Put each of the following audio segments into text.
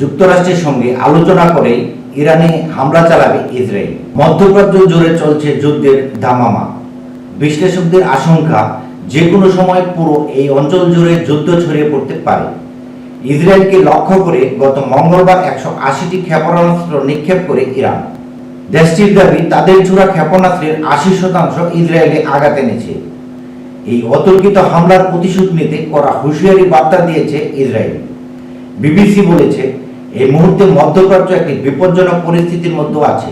যুক্তরাষ্ট্রের সঙ্গে আলোচনা করে ইরানে হামলা চালাবে ইসরায়েল। মধ্যপ্রাচ্য জুড়ে চলছে যুদ্ধের দামামা। বিশ্লেষকদের আশঙ্কা যে কোনো সময় পুরো এই অঞ্চল জুড়ে যুদ্ধ ছড়িয়ে পড়তে পারে। ইসরায়েলকে লক্ষ্য করে গত মঙ্গলবার একশো আশিটি ক্ষেপণাস্ত্র নিক্ষেপ করে ইরান। দেশটির দাবি, তাদের ছোড়া ক্ষেপণাস্ত্রের আশি শতাংশ ইসরায়েলে আঘাত এনেছে। এই অতর্কিত হামলার প্রতিশোধ নিতে করা হুঁশিয়ারি বার্তা দিয়েছে ইসরায়েল। বিবিসি বলেছে, এই মুহূর্তে মধ্যপ্রাচ্য একটি বিপজ্জনক পরিস্থিতির মধ্যে আছে।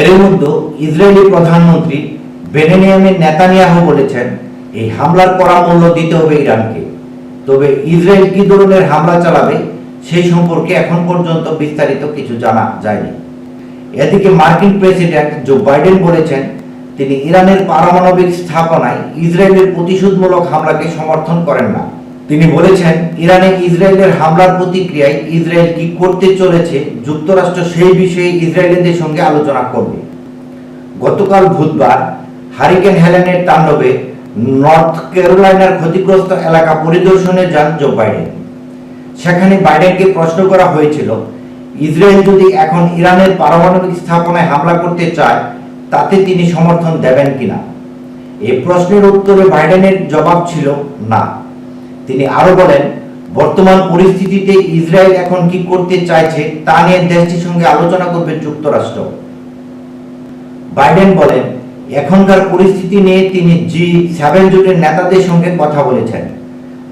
এর মধ্যে ইসরায়েলি প্রধানমন্ত্রী বেনেনিয়ামিন নেতানিয়াহু বলেছেন, এই হামলার কড়া মূল্য দিতে হবে ইরানকে। তবে ইসরায়েল কি ধরনের হামলা চালাবে, সেই সম্পর্কে এখন পর্যন্ত বিস্তারিত কিছু জানা যায়নি। এদিকে মার্কিন প্রেসিডেন্ট জো বাইডেন বলেছেন, তিনি ইরানের পারমাণবিক স্থাপনায় ইসরায়েলের প্রতিশোধমূলক হামলাকে সমর্থন করেন না। তিনি বলেছেন, ইরানে ইসরায়েলের হামলার প্রতিক্রিয়ায় ইসরায়েল কি করতে চলেছে যুক্তরাষ্ট্র সেই বিষয়ে ইসরায়েলিদের সঙ্গে আলোচনা করবে। গতকাল বুধবার হারিকেন হেলেনের তাণ্ডবে নর্থ ক্যারোলাইনার ক্ষতিগ্রস্ত এলাকা পরিদর্শনে যান জো বাইডেন। সেখানে বাইডেনকে প্রশ্ন করা হয়েছিল, ইসরায়েল যদি এখন ইরানের পারমাণবিক স্থাপনায় হামলা করতে চায়, তাতে তিনি সমর্থন দেবেন কিনা? এ প্রশ্নের উত্তরে বাইডেনের জবাব ছিল না। তিনি আরও বলেন, বর্তমান পরিস্থিতিতে ইসরায়েল এখন কি করতে চাইছে তা নিয়ে দেশটির সঙ্গে আলোচনা করবে যুক্তরাষ্ট্র। বাইডেন বলেন, এখনকার পরিস্থিতি নিয়ে তিনি জি সেভেন জোটের নেতাদের সঙ্গে কথা বলেছেন।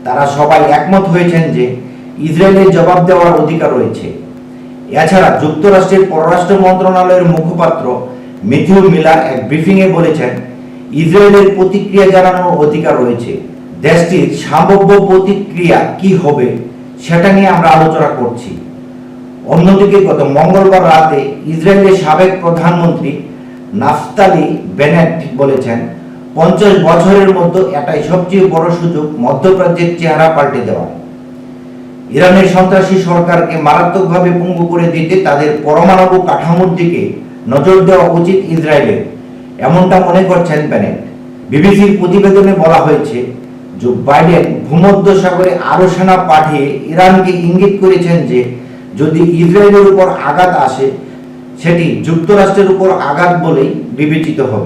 তারা সবাই একমত হয়েছেন যে ইসরায়েলের জবাব দেওয়ার অধিকার রয়েছে। এছাড়া যুক্তরাষ্ট্রের পররাষ্ট্র মন্ত্রণালয়ের মুখপাত্র মিথিউ মিলার এক ব্রিফিংয়ে বলেছেন, ইসরায়েলের প্রতিক্রিয়া জানানোর অধিকার রয়েছে। দেশটির সম্ভাব্য প্রতিক্রিয়া কি হবে সেটা নিয়ে আমরা আলোচনা করছি। অন্যদিকে গত মঙ্গলবার রাতে ইসরায়েলের সাবেক প্রধানমন্ত্রী নাফতালি বেনেট বলেছেন, পঞ্চাশ বছরের মধ্যে এটাই সবচেয়ে বড় সুযোগ মধ্যপ্রাচ্যের চেহারা পাল্টে দেওয়া। ইরানের সন্ত্রাসী সরকারকে মারাত্মকভাবে পঙ্গু করে দিতে তাদের পরমাণু কাঠামোর দিকে নজর দেওয়া উচিত ইসরায়েলের, এমনটা মনে করছেন বেনেট। বিবিসির প্রতিবেদনে বলা হয়েছে যে বাইডেন ভূমধ্য সাগরে আরও সেনা পাঠিয়ে ইরানকে ইঙ্গিত করেছেন যে যদি ইসরায়েলের উপর আঘাত আসে, সেটি যুক্তরাষ্ট্রের উপর আঘাত বলেই বিবেচিত হবে।